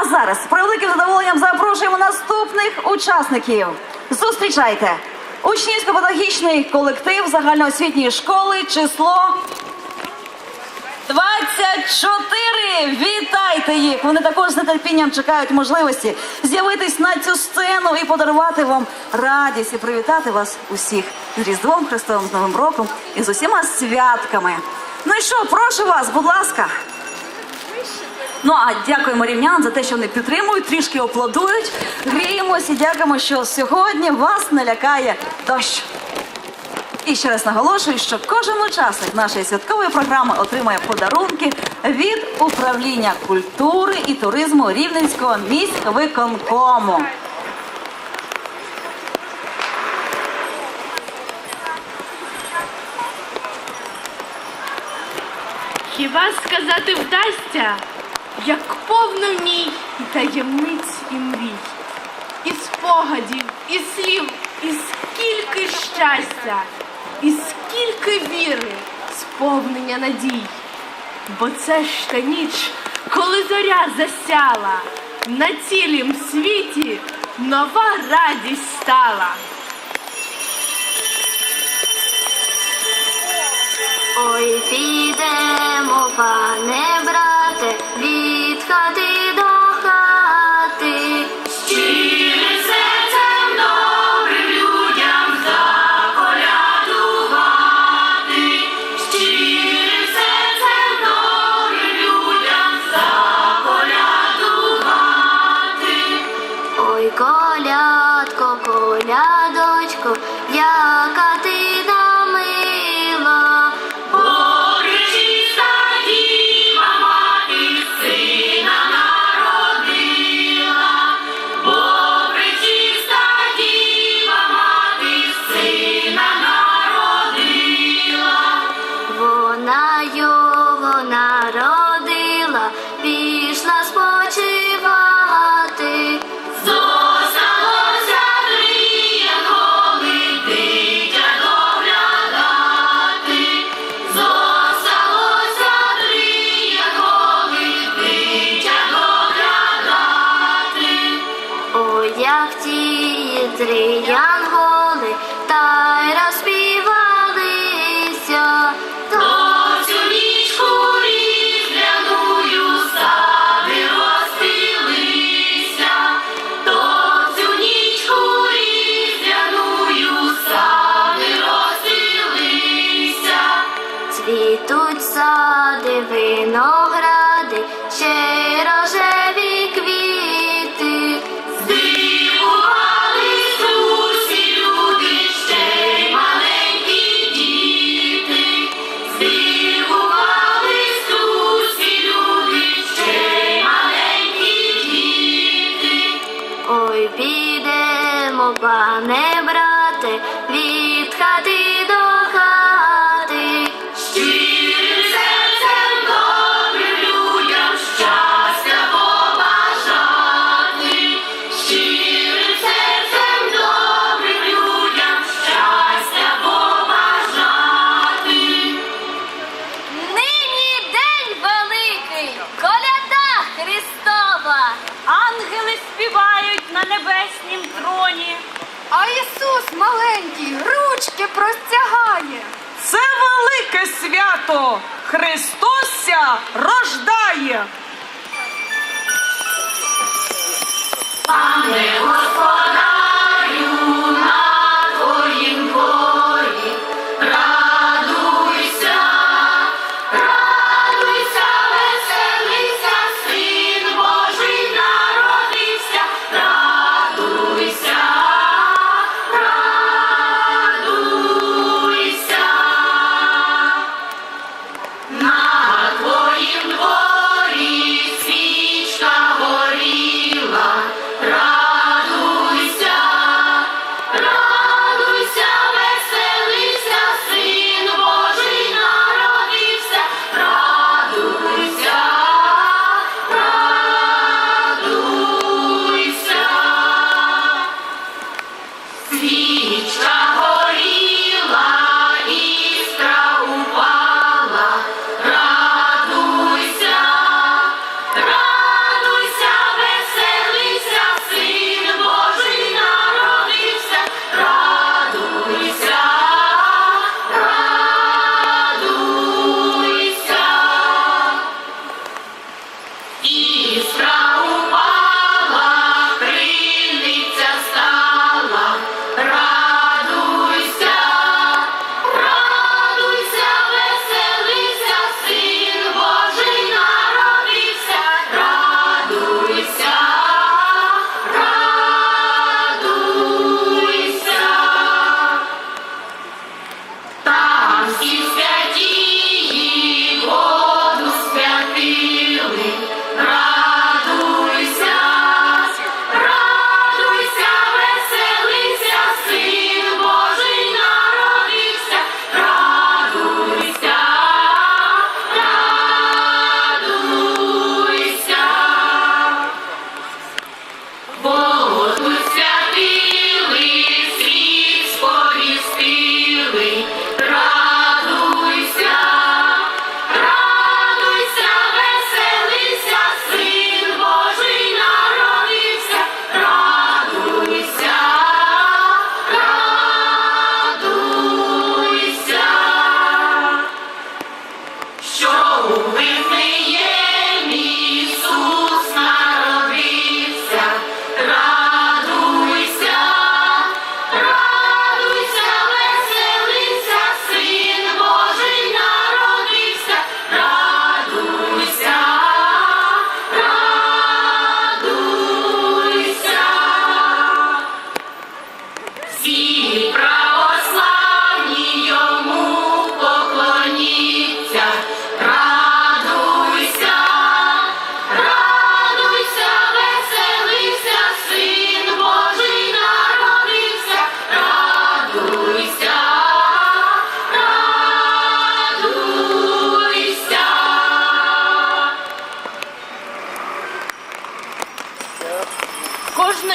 а зараз з превеликим задоволенням запрошуємо наступних учасників. Зустрічайте! Учнівсько-педагогічний колектив загальноосвітньої школи число 24! Вітайте їх! Вони також з нетерпінням чекають можливості з'явитись на цю сцену і подарувати вам радість і привітати вас усіх з Різдвом Христовим з Новим роком і з усіма святками. Ну і що, прошу вас, будь ласка. Ну а дякуємо рівнян за те, що вони підтримують, трішки аплодують. Гріємось і дякуємо, що сьогодні вас не лякає дощ. І ще раз наголошую, що кожен учасник нашої святкової програми отримає подарунки від управління культури і туризму Рівненського міськвиконкому. Хіба сказати вдасться, як повно в ній і таємниць і мрій, і спогадів, і слів, і скільки щастя, і скільки віри, сповнення надій. Бо це ж та ніч, коли зоря засяла, на цілім світі нова радість стала. Ой, підемо, пане брате, як ті три янголи, та пане брате, від хати до хати. Щирим серцем добрим людям щастя побажати. Щирим серцем добрим людям щастя побажати. Нині день великий, коляда Христова. Ангели співають на троні. А Ісус маленький ручки простягає. Це велике свято! Христося рождає! Пане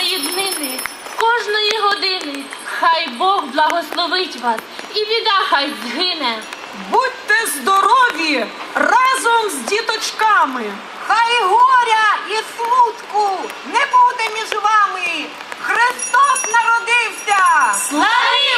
кожної днини, кожної години. Хай Бог благословить вас і біда хай згине. Будьте здорові разом з діточками. Хай горя і смутку не буде між вами. Христос народився! Славі